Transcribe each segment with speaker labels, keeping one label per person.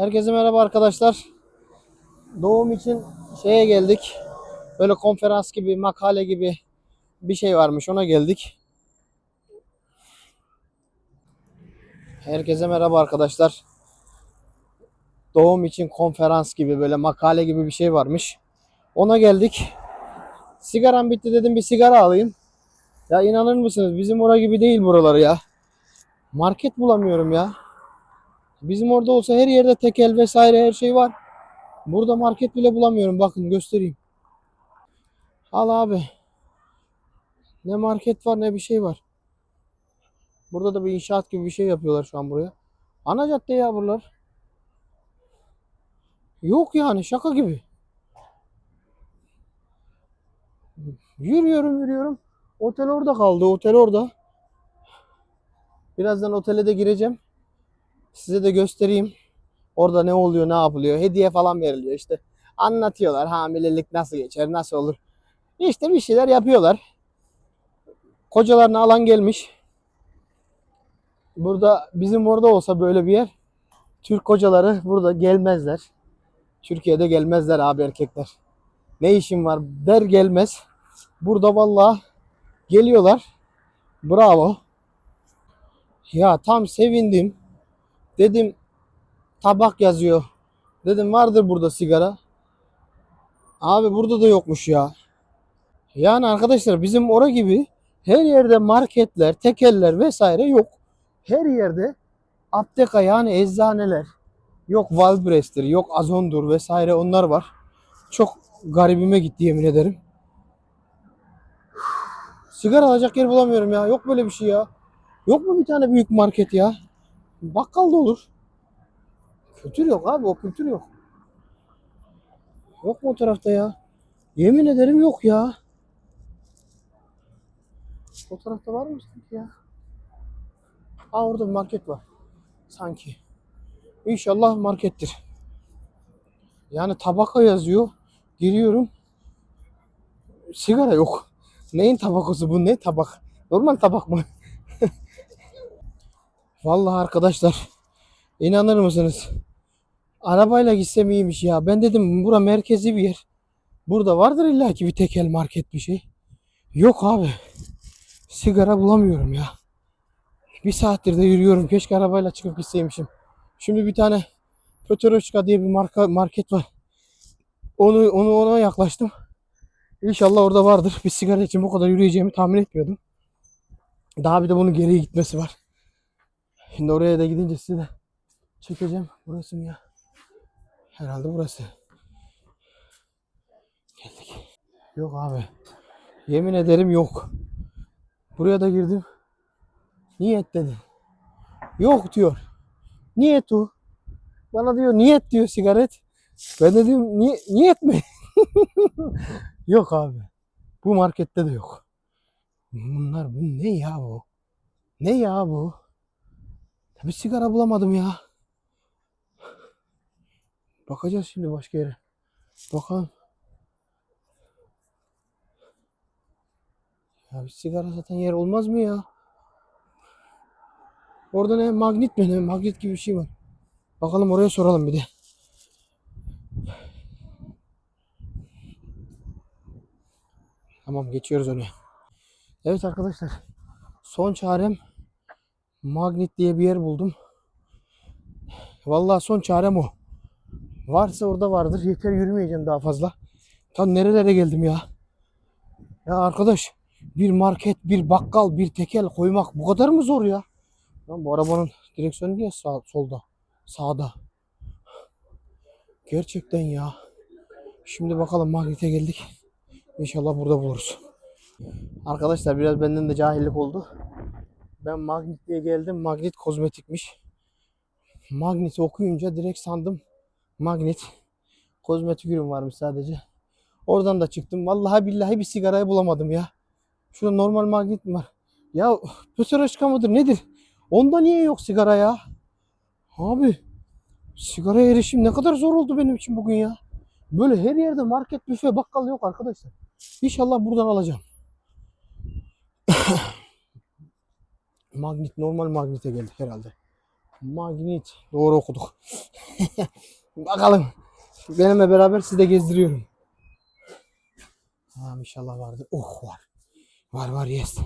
Speaker 1: Herkese merhaba arkadaşlar. Doğum için şeye geldik. Böyle konferans gibi, makale gibi bir şey varmış. Ona geldik. Herkese merhaba arkadaşlar. Doğum için konferans gibi böyle makale gibi bir şey varmış. Ona geldik. Sigaram bitti dedim bir sigara alayım. Ya inanır mısınız bizim ora gibi değil buraları ya. Market bulamıyorum ya. Bizim orada olsa her yerde tekel vesaire her şey var. Burada market bile bulamıyorum. Bakın göstereyim. Al abi. Ne market var ne bir şey var. Burada da bir inşaat gibi bir şey yapıyorlar şu an buraya. Ana cadde ya buralar. Yok yani şaka gibi. Yürüyorum yürüyorum. Otel orada kaldı. Otel orada. Birazdan otele de gireceğim. Size de göstereyim. Orada ne oluyor, ne yapılıyor. Hediye falan veriliyor işte. Anlatıyorlar hamilelik nasıl geçer, nasıl olur. İşte bir şeyler yapıyorlar. Kocalarını alan gelmiş. Burada bizim orada olsa böyle bir yer. Türk kocaları burada gelmezler. Türkiye'de gelmezler abi erkekler. Ne işin var der gelmez. Burada vallahi geliyorlar. Bravo. Ya tam sevindim. Dedim tabak yazıyor. Dedim vardır burada sigara. Abi burada da yokmuş ya. Yani arkadaşlar bizim ora gibi her yerde marketler, tekeller vesaire yok. Her yerde apteka yani eczaneler. Yok Valbres'tir, yok Azon'dur vesaire onlar var. Çok garibime gitti yemin ederim. Sigara alacak yer bulamıyorum ya. Yok böyle bir şey ya. Yok mu bir tane büyük market ya? Bakkal da olur. Kültür yok abi o kültür yok. Yok mu o tarafta ya? Yemin ederim yok ya. O tarafta var mı sanki ya? Aa orada bir market var. Sanki. İnşallah markettir. Yani tabaka yazıyor. Giriyorum. Sigara yok. Neyin tabakası bu? Ne tabak? Normal tabak mı? Vallahi arkadaşlar inanır mısınız? Arabayla gitsem iyiymiş ya. Ben dedim bura merkezi bir yer. Burada vardır illaki bir tekel market bir şey. Yok abi. Sigara bulamıyorum ya. Bir saattir de yürüyorum. Keşke arabayla çıkıp gitseymişim. Şimdi bir tane Petroşka diye bir marka market var. Onu onu ona yaklaştım. İnşallah orada vardır. Bir sigara için bu kadar yürüyeceğimi tahmin etmiyordum. Daha bir de bunun geriye gitmesi var. Şimdi oraya da gidince size de çekeceğim. Burası mı ya? Herhalde burası. Geldik. Yok abi. Yemin ederim yok. Buraya da girdim. Niyet dedi. Yok diyor. Niyet o. Bana diyor niyet diyor sigaret. Ben de diyorum "Ni- niyet mi? yok abi. Bu markette de yok. Bunlar bu ne ya bu? Ne ya bu? Bir sigara bulamadım ya. Bakacağız şimdi başka yere. Bakalım. Ya bir sigara satan yer olmaz mı ya? Orada ne magnet mi ne magnet gibi bir şey var. Bakalım oraya soralım bir de. Tamam geçiyoruz oraya. Evet arkadaşlar. Son çarem Magnet diye bir yer buldum. Vallahi son çarem o. Varsa orada vardır. Yeter yürümeyeceğim daha fazla. Tam nerelere geldim ya. Ya arkadaş bir market, bir bakkal, bir tekel koymak bu kadar mı zor ya? Lan bu arabanın direksiyonu niye sağ, solda? Sağda. Gerçekten ya. Şimdi bakalım magnete geldik. İnşallah burada buluruz. Arkadaşlar biraz benden de cahillik oldu. Ben Magnet diye geldim. Magnet kozmetikmiş. Magnet'i okuyunca direkt sandım Magnet. Kozmetik ürün varmış sadece. Oradan da çıktım. Vallahi billahi bir sigarayı bulamadım ya. Şurada normal magnet mi var? Ya Pösöroşka mıdır nedir? Onda niye yok sigara ya? Abi sigaraya erişim ne kadar zor oldu benim için bugün ya. Böyle her yerde market, büfe, bakkal yok arkadaşlar. İnşallah buradan alacağım. Magnet normal magnete geldik herhalde. Magnet. Doğru okuduk. Bakalım. Benimle beraber sizi de gezdiriyorum. Tamam inşallah vardır. Oh var. Var var yes.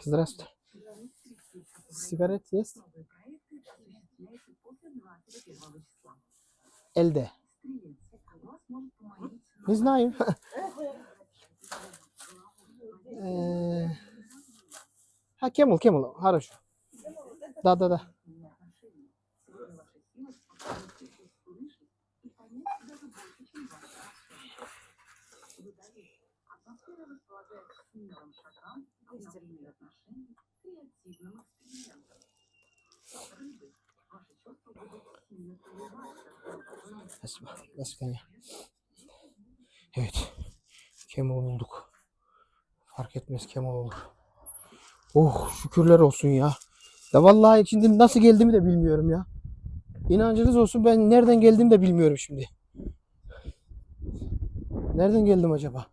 Speaker 1: Здравствуйте. Сигарет есть? Elde. Не знаю. Э, Ha Camel, Camel. Хорошо. Да, да, да. Спасибо. До свидания. Evet. Camel bulduk. Fark etmez Camel olur. Oh şükürler olsun ya. Ya vallahi şimdi nasıl geldiğimi de bilmiyorum ya. İnancınız olsun ben nereden geldiğimi de bilmiyorum şimdi. Nereden geldim acaba?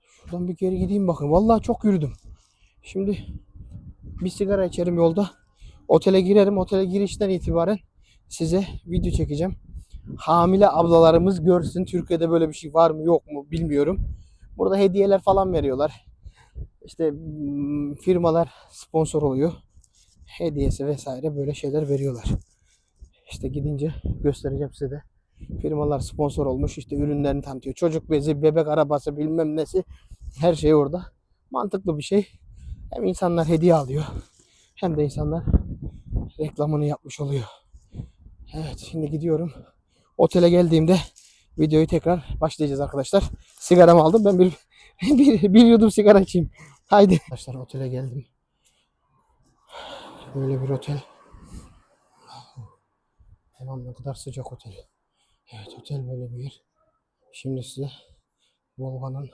Speaker 1: Şuradan bir geri gideyim bakın. Vallahi çok yürüdüm. Şimdi bir sigara içerim yolda. Otele girerim. Otele girişten itibaren size video çekeceğim. Hamile ablalarımız görsün Türkiye'de böyle bir şey var mı yok mu bilmiyorum. Burada hediyeler falan veriyorlar. İşte mm, firmalar sponsor oluyor. Hediyesi vesaire böyle şeyler veriyorlar. İşte gidince göstereceğim size de. Firmalar sponsor olmuş işte ürünlerini tanıtıyor. Çocuk bezi, bebek arabası bilmem nesi her şey orada. Mantıklı bir şey. Hem insanlar hediye alıyor hem de insanlar reklamını yapmış oluyor. Evet şimdi gidiyorum. Otele geldiğimde videoyu tekrar başlayacağız arkadaşlar. Sigaramı aldım. Ben bir bir, bir yudum sigara içeyim. Haydi. Arkadaşlar otele geldim. Böyle bir otel. Tamam ne kadar sıcak otel. Evet otel böyle bir yer. Şimdi size Volga'nın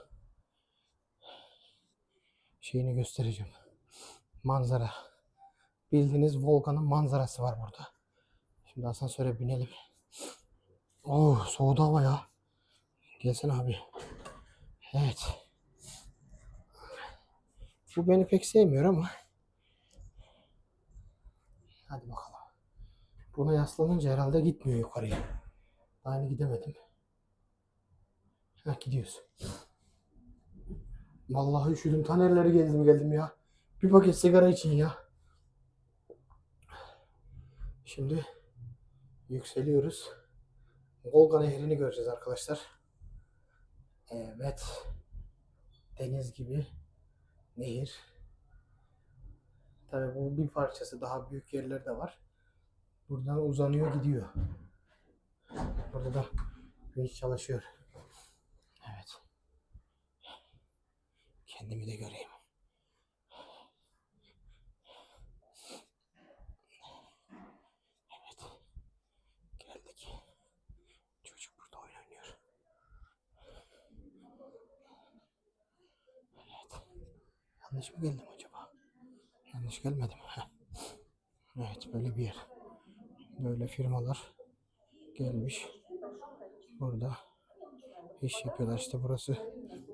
Speaker 1: şeyini göstereceğim. Manzara. Bildiğiniz Volga'nın manzarası var burada. Şimdi asansöre binelim. Oh soğudu hava ya. Gelsene abi. Evet. Bu beni pek sevmiyor ama. Hadi bakalım. Buna yaslanınca herhalde gitmiyor yukarıya. Daha gidemedim. Ha gidiyoruz. Vallahi üşüdüm. Tanerleri gezdim geldim ya. Bir paket sigara için ya. Şimdi yükseliyoruz. Volga Nehri'ni göreceğiz arkadaşlar. Evet. Deniz gibi nehir. Tabii bu bir parçası daha büyük yerler de var. Buradan uzanıyor gidiyor. Burada da güneş çalışıyor. Evet. Kendimi de göreyim. Evet. Geldik. Çocuk burada oyun oynuyor. Evet. Yanlış mı geldim acaba? Yanlış gelmedim. Heh. Evet böyle bir yer. Böyle firmalar gelmiş. Burada iş yapıyorlar. İşte burası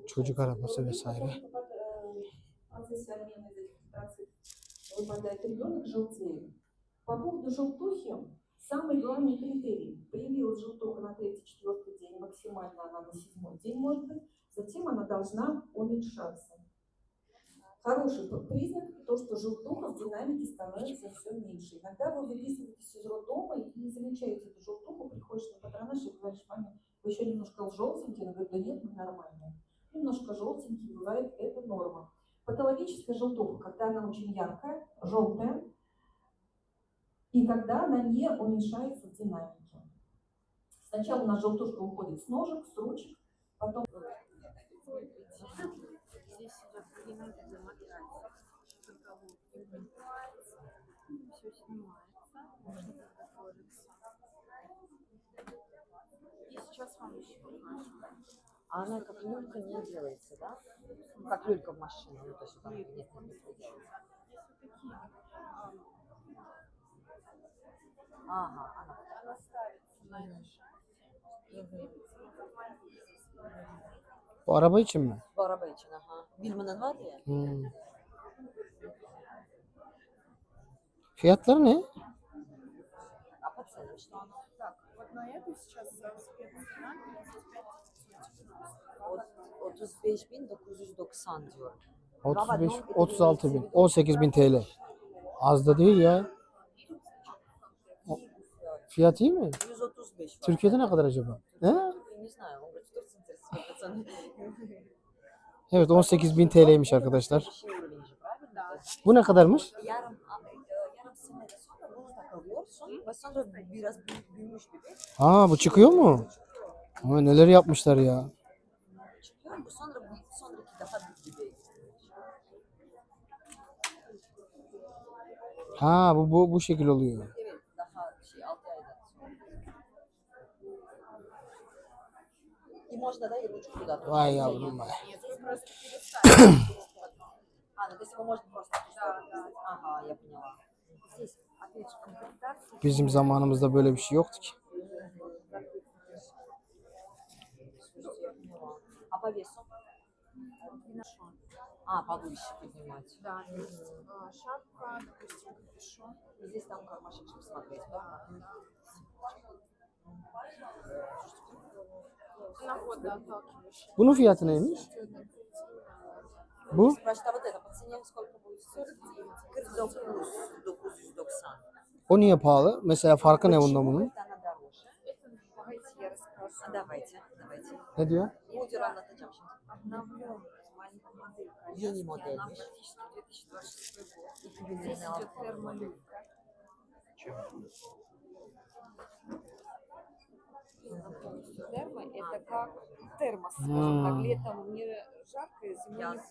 Speaker 1: çocuk arabası vesaire.
Speaker 2: процессе обмена этих процессов выпадает ребенок, желтеет. По поводу желтухи, самый главный критерий. Появилась желтуха на третий-четвертый день, максимально она на седьмой день может быть, затем она должна уменьшаться. Хороший признак, то, что желтуха в динамике становится все меньше. Иногда вы выписываетесь из роддома и не замечаете эту желтуху, приходишь на патронаж и говоришь, маме, вы еще немножко желтенькие, она говорит, да нет, мы нормальные. Немножко желтенькие, бывает, это норма. Патологическая желтуха, когда она очень яркая, желтая, и когда она не уменьшается в динамике. Сначала нас желтушка уходит с ножек, с ручек, потом
Speaker 3: Здесь идет И сейчас вам еще покажем.
Speaker 4: А она как люлька не делается, да? Ну, как люлька в машине, ну, то есть вот там
Speaker 3: Нет,
Speaker 4: нет,
Speaker 3: нет,
Speaker 4: нет,
Speaker 3: нет,
Speaker 4: нет.
Speaker 3: Здесь вот такие. а,
Speaker 4: Ага, ага.
Speaker 3: Она ставится на этой шахте.
Speaker 4: Мгм.
Speaker 1: Bu araba için mi?
Speaker 4: Bu araba için aha. Bilmenin var ya.
Speaker 1: Hmm. Fiyatları ne?
Speaker 4: рядом, что оно
Speaker 3: Так,
Speaker 4: 35.990 diyor.
Speaker 1: 35, 36 bin, 18 bin TL. Az da değil ya. Fiyat iyi mi?
Speaker 4: 135 var.
Speaker 1: Türkiye'de ne kadar acaba? He? Evet 18 bin TL'ymiş arkadaşlar. Bu ne kadarmış?
Speaker 4: takılıyorsun ve sonra biraz büyü- büyümüş gibi
Speaker 1: Aa bu çıkıyor mu? Ama neler yapmışlar ya.
Speaker 4: çıkıyor. Bu sonra bu sonraki daha büyük gibi.
Speaker 1: Ha bu bu bu şekil oluyor.
Speaker 4: Evet, daha şey 6 aydan sonra. И можно, да, и ручку туда тоже.
Speaker 1: Vay yavrum vay.
Speaker 3: Здесь просто переставить.
Speaker 4: А, ну то есть его можно просто да, Ага, я поняла. Здесь, опять же, комплектация.
Speaker 1: Bizim zamanımızda böyle bir şey yoktu ki.
Speaker 4: Слушайте, я поняла. А по весу? А, повыше поднимать.
Speaker 3: Да, есть э, шапка, допустим, капюшон.
Speaker 4: И здесь там кармашек, чтобы смотреть, да?
Speaker 3: На водоотталкивающая.
Speaker 1: Bunun fiyatı neymiş? Bu? O niye pahalı? Mesela farkı ne bundan bunun? Ne diyor?
Speaker 4: Yeni modelmiş.
Speaker 3: Термо это как термос, скажем так, летом не жарко, зимой не
Speaker 4: Yaz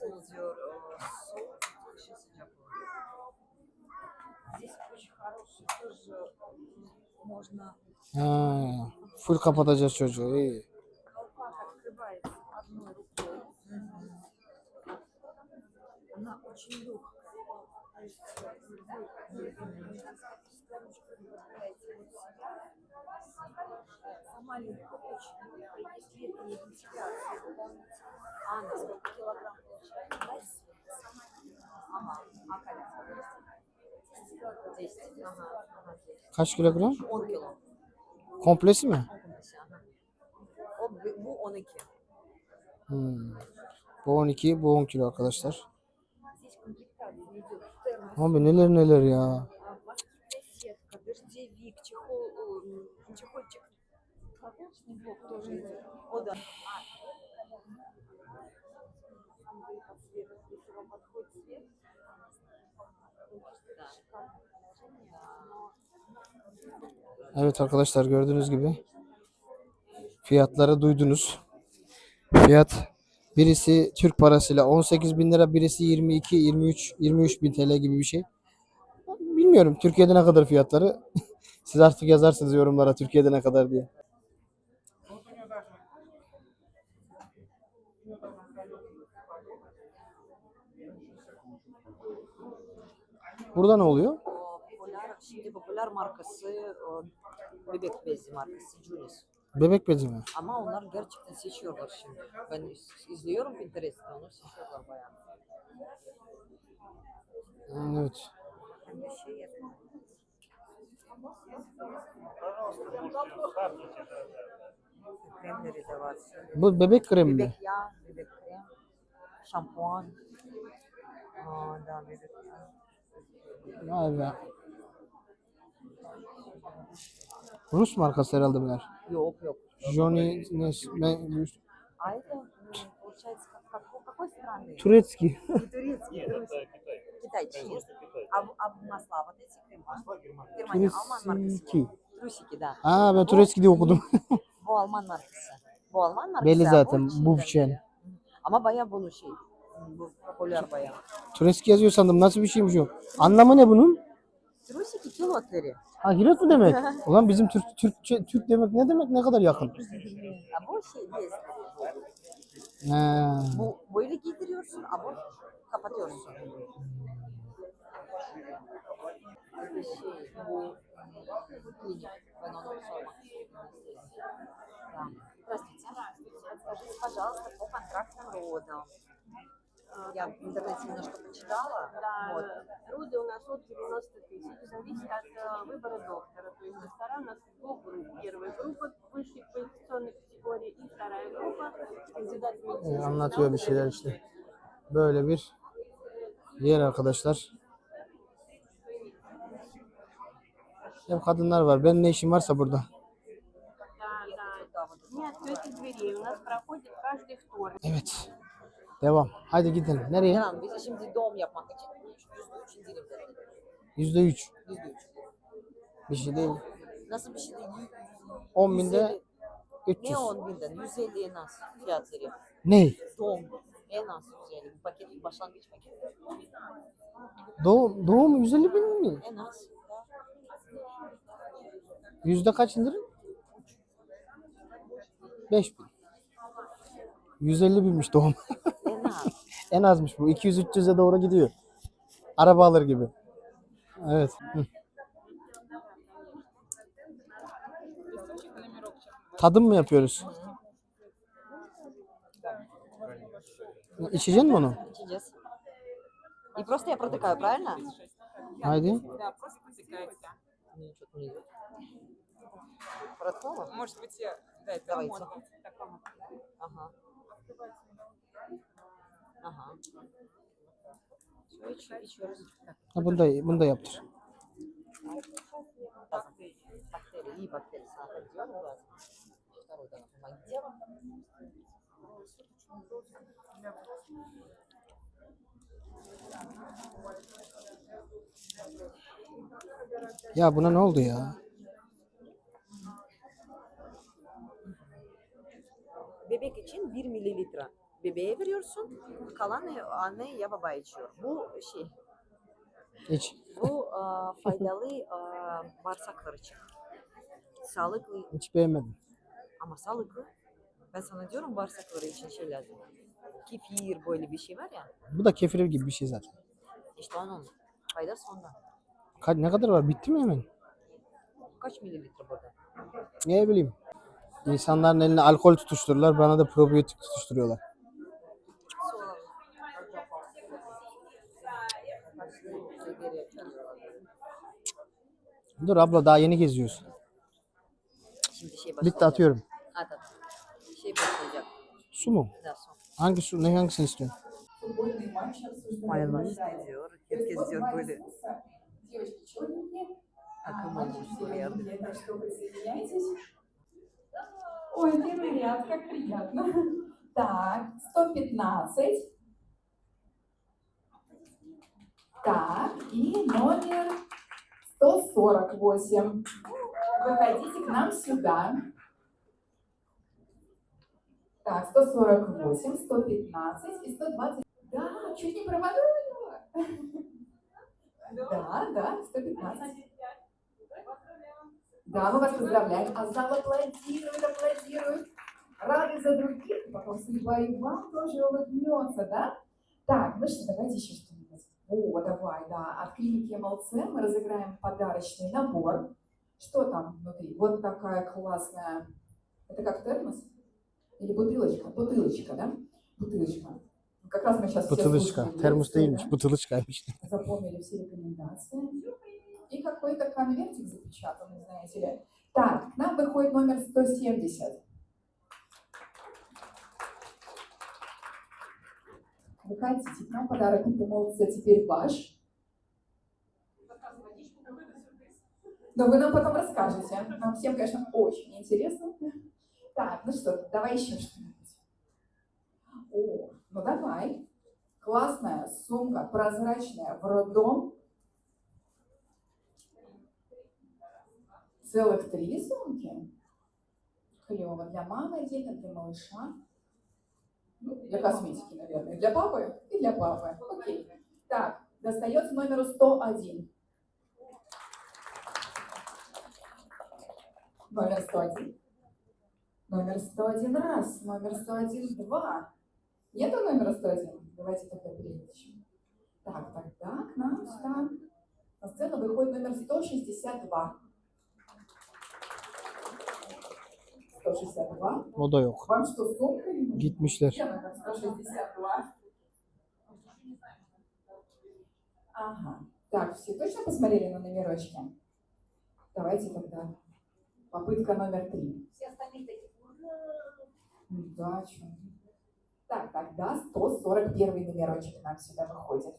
Speaker 3: холодно. Здесь очень хороший тоже можно колпак открывается одной рукой. Она очень легкая.
Speaker 1: Kaç kilogram?
Speaker 4: 10 kilo.
Speaker 1: Komplesi mi?
Speaker 4: O, bu 12.
Speaker 1: Hmm. Bu 12, bu 10 kilo arkadaşlar. Abi neler neler ya.
Speaker 3: Çikolcuk doktoruydu.
Speaker 4: O da
Speaker 1: Evet arkadaşlar gördüğünüz gibi fiyatları duydunuz. Fiyat birisi Türk parasıyla 18 bin lira birisi 22 23 23 bin TL gibi bir şey. Bilmiyorum Türkiye'de ne kadar fiyatları. Siz artık yazarsınız yorumlara Türkiye'de ne kadar diye. Burada ne oluyor?
Speaker 4: O Polar, şimdi popüler markası bebek bezi markası Junis.
Speaker 1: Bebek bezi mi?
Speaker 4: Ama onlar gerçekten seçiyorlar şimdi. Ben iz- izliyorum Pinterest'te onu seçiyorlar bayağı.
Speaker 1: Evet.
Speaker 4: Hem de şey yapıyor. Kremleri de var.
Speaker 1: Bu bebek kremi mi?
Speaker 4: Bebek yağı, bebek krem, şampuan. Aa, da bebek krem.
Speaker 1: Vay be. Rus markası herhalde bunlar.
Speaker 4: Yok yok.
Speaker 1: Johnny Nes, ben,
Speaker 4: А это, м, получается, как, как- какой страны?
Speaker 1: Turetski.
Speaker 4: Не турецкий, русский. Китайский. А, в- а масла, вот эти крема? Германия, Alman markası.
Speaker 1: Turetski.
Speaker 4: Трусики, да.
Speaker 1: Aa ben Turetski diye okudum.
Speaker 4: Bu Alman markası. Bu Alman markası.
Speaker 1: Belli
Speaker 4: а
Speaker 1: zaten,
Speaker 4: bu
Speaker 1: bu
Speaker 4: Çin'den
Speaker 1: biçen.
Speaker 4: geliyor. Ama bayağı bunu şey, bu popüler bayağı.
Speaker 1: Turetski yazıyor sandım. Nasıl bir şeymiş o? Anlamı ne bunun?
Speaker 4: Trusiki kilotları.
Speaker 1: Ha Hirot mu demek? Ulan bizim Türk Türkçe Türk demek ne demek ne kadar yakın.
Speaker 4: A bu şey bez.
Speaker 1: Ha.
Speaker 4: Bu böyle giydiriyorsun ama kapatıyorsun. Bir şey, bu klinik. Ben onu sormak istedim. Да. Здравствуйте. Скажите, пожалуйста, по контрактным родам.
Speaker 3: а,
Speaker 4: Я в интернете немножко почитала.
Speaker 3: Да,
Speaker 4: Вот.
Speaker 3: роды у нас от 90 тысяч. Зависит от э, выбора доктора. То есть доктора у нас двух групп. Первая группа высшей квалификационной категории и вторая группа кандидат
Speaker 1: Ee,
Speaker 3: медицинских
Speaker 1: anlatıyor
Speaker 3: наук,
Speaker 1: bir şeyler işte. Böyle bir yer arkadaşlar. Hep kadınlar var. Benim ne işim varsa burada.
Speaker 3: Да, да. Не открытых дверей. У нас проходит каждый вторник.
Speaker 1: Evet. Devam. Haydi gidelim. Nereye?
Speaker 4: Yalan bize şimdi doğum yapmak için %3 indirim dedi.
Speaker 1: Yüzde üç.
Speaker 4: %3.
Speaker 1: Bir şey değil.
Speaker 4: Nasıl bir şey değil?
Speaker 1: 10 binde
Speaker 4: 150
Speaker 1: 300.
Speaker 4: Ne 10 binden? 150 en az fiyat veriyor.
Speaker 1: Ne?
Speaker 4: Doğum. En az 150. Bir paket, başlangıç paketi.
Speaker 1: Doğum, doğum 150 bin mi?
Speaker 4: En az.
Speaker 1: Yüzde kaç indirim? 5 bin. 150 binmiş doğum.
Speaker 4: En az.
Speaker 1: en azmış bu. 200-300'e doğru gidiyor. Araba alır gibi. Evet. Hı. Tadım mı yapıyoruz? İçeceksin mi onu?
Speaker 4: İçeceğiz. И просто я протыкаю, правильно?
Speaker 1: Haydi.
Speaker 5: Да, просто протыкается.
Speaker 4: Ну, что-то не идет. Проткнула?
Speaker 5: Может быть, я... Да, это
Speaker 4: Давайте. Aha. Şöyle içiyor, içiyoruz.
Speaker 1: Ha, bunu da, bunu da yaptır. Ya buna ne oldu ya?
Speaker 4: Bebek için 1 mililitre bebeğe veriyorsun. Kalan anne ya baba içiyor. Bu şey,
Speaker 1: Hiç.
Speaker 4: bu aa, faydalı aa, bağırsaklar için. Sağlıklı
Speaker 1: Hiç beğenmedim.
Speaker 4: ama sağlıklı. Ben sana diyorum bağırsakları için şey lazım. Kefir böyle bir şey var ya.
Speaker 1: Bu da kefir gibi bir şey zaten.
Speaker 4: İşte onun faydası ondan.
Speaker 1: Kaç, ne kadar var? Bitti mi hemen?
Speaker 4: Kaç mililitre burada?
Speaker 1: Ne bileyim. İnsanların eline alkol tutuştururlar. Bana da probiyotik tutuşturuyorlar.
Speaker 4: Sonra
Speaker 1: Dur abla daha yeni geziyoruz.
Speaker 4: Şimdi şey
Speaker 1: Bitti
Speaker 4: başlayacak.
Speaker 1: atıyorum.
Speaker 4: At at. Şey başlayacak.
Speaker 1: Su mu?
Speaker 4: Da son.
Speaker 1: Hangi su? Ne hangisini istiyorsun?
Speaker 6: Футбольный матч обсуждают.
Speaker 4: Mayonez
Speaker 6: наблюдатели.
Speaker 4: diyor.
Speaker 6: То есть
Speaker 4: Herkes
Speaker 6: вот
Speaker 4: diyor
Speaker 6: два
Speaker 4: böyle
Speaker 6: ресурса. Девочки черненькие, а
Speaker 4: takım
Speaker 6: мальчики
Speaker 4: olmuş diyor ya.
Speaker 6: беленькие. Так что присоединяйтесь. Ой, первый ряд, как приятно. Так, 115. Так, и номер 148. Выходите к нам сюда. Так, 148, 115 и 120. Да, чуть не промахнула. Да, да, 115. Да, мы вас поздравляем. А зал аплодирует, аплодирует. Рады за других, потом судьба и вам тоже улыбнется, да? Так, ну что, давайте еще что-нибудь. О, давай, да. От клиники МЛЦ мы разыграем подарочный набор. Что там внутри? Вот такая классная... Это как термос? Или бутылочка? Бутылочка, да? Бутылочка. Как раз мы сейчас все
Speaker 1: Termos
Speaker 6: лекцию,
Speaker 1: değilmiş.
Speaker 6: да?
Speaker 1: Butılışkaymış.
Speaker 6: запомнили все рекомендации. И какой-то конвертик запечатанный, знаете ли. Так, к нам выходит номер 170. Выходите, к нам подарок от МЛЦ теперь ваш. Но вы нам потом расскажете. Нам всем, конечно, очень интересно. Так, ну что, давай еще что-нибудь. О, ну давай. Классная сумка, прозрачная, в роддом. Целых три сумки. Клево. Для мамы отдельно, для малыша. Ну, для косметики, наверное. Для папы и для папы. Окей. Так, достается номеру 101. Номер 101. Номер 101 раз. Номер 101 два. Нету номера 101? Давайте тогда переключим. Так, тогда к нам сюда на сцену выходит номер 162. 162.
Speaker 1: O da yok.
Speaker 6: Вам что, сумка? или нужна?
Speaker 1: Gitmişler.
Speaker 6: Где номер 162? Ага. Так, все точно посмотрели на номерочки? Давайте тогда попытка номер три.
Speaker 4: Все остальные такие, ура!
Speaker 6: Удачи. Так, тогда 141 номерочек нам сюда выходит.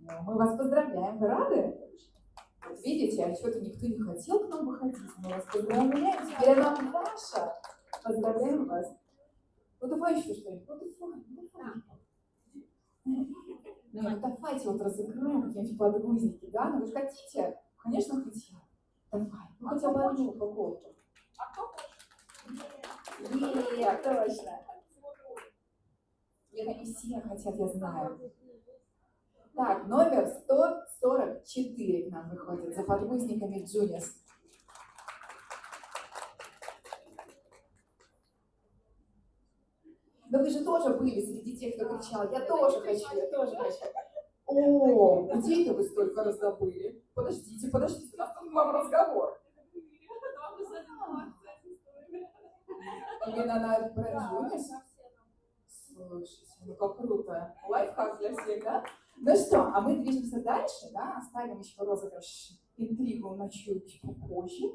Speaker 6: Ну, мы вас поздравляем. Вы рады? Видите, а что-то никто не хотел к нам выходить. Мы вас поздравляем. Теперь она ваша. Поздравляем вас. Ну давай еще что-нибудь. Ну давай, ну давай. Ну, давайте вот разыграем какие-нибудь подгузники, да? Ну вы же хотите? Конечно, хотим. Давай, ну хотя бы одну упаковку. Нет, точно. Нет, они все хотят, я знаю. Так, номер 144 к нам выходит за подгузниками Джунис. Да вы же тоже были среди тех, кто кричал, я тоже хочу, я тоже хочу. О, где это вы столько раздобыли? Подождите, подождите, у нас тут вам разговор. Именно на Джунис? Слушайте, ну как круто. Лайфхак для всех, да? Ну что, а мы движемся дальше, да? Оставим еще розыгрыш интригу на чуть попозже.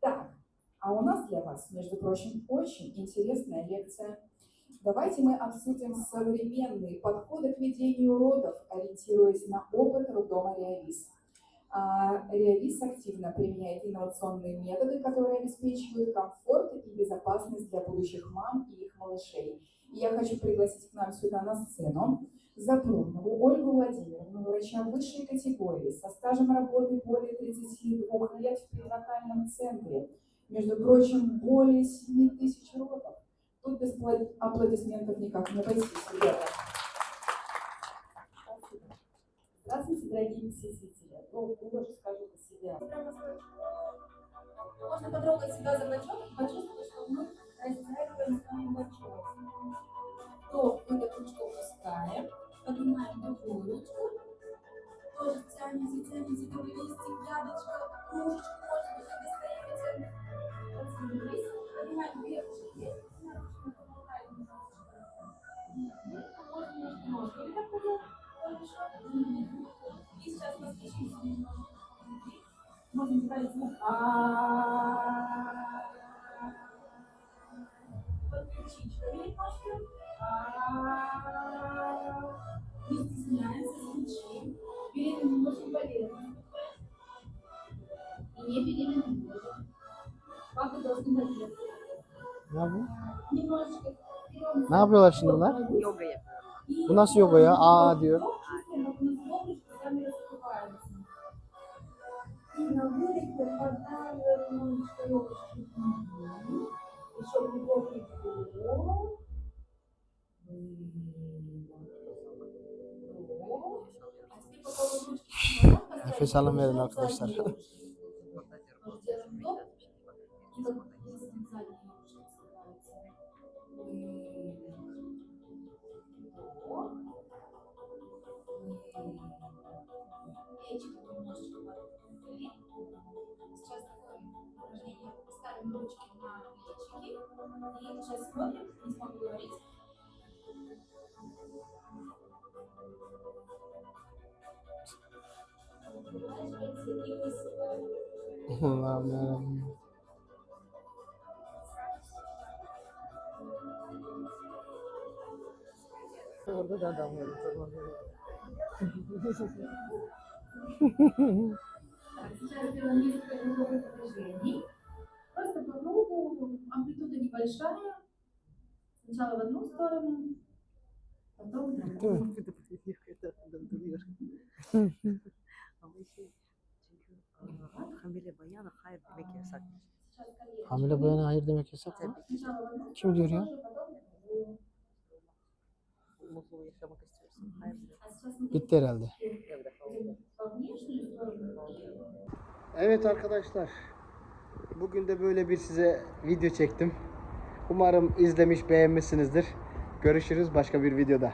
Speaker 6: Так, а у нас для вас, между прочим, очень интересная лекция. Давайте мы обсудим современные подходы к ведению родов, ориентируясь на опыт роддома Реалис. А, Реалис активно применяет инновационные методы, которые обеспечивают комфорт и безопасность для будущих мам и их малышей. И я хочу пригласить к нам сюда на сцену Запрунову Ольгу Владимировну, врача высшей категории, со стажем работы более 32 лет в перинатальном центре. Между прочим, более 7 тысяч родов. Тут без аплодисментов никак не обойтись, ребята. Здравствуйте, дорогие посетители. Ну, тоже скажу про себя.
Speaker 2: Можно потрогать себя за бочок и почувствовать, что мы растягиваем свою бочок. То эту ручку опускаем, поднимаем другую ручку, тоже тянете, тянете другой листик, яблочко, кружечку, может быть, достаете, потянулись, поднимаем две ручки. Мгм. Можно немножко ножками так поделать. Мгм. И сейчас постучимся немножко. Можно добавить звук
Speaker 1: Ne yapıyorlar şimdi bunlar?
Speaker 3: Yoga
Speaker 2: yapıyor.
Speaker 1: Bu nasıl yoga ya? Aa diyor. Nefes alın verin arkadaşlar.
Speaker 2: Ладно. Да, да, Сейчас сделаем несколько круговых движений. Просто по кругу амплитуда небольшая. Сначала в одну сторону, потом в другую.
Speaker 3: А мы еще Hamile bayana hayır demek yasak.
Speaker 1: Hamile bayana hayır demek yasak mı? Kim diyor ya? Bitti herhalde. Evet arkadaşlar. Bugün de böyle bir size video çektim. Umarım izlemiş beğenmişsinizdir. Görüşürüz başka bir videoda.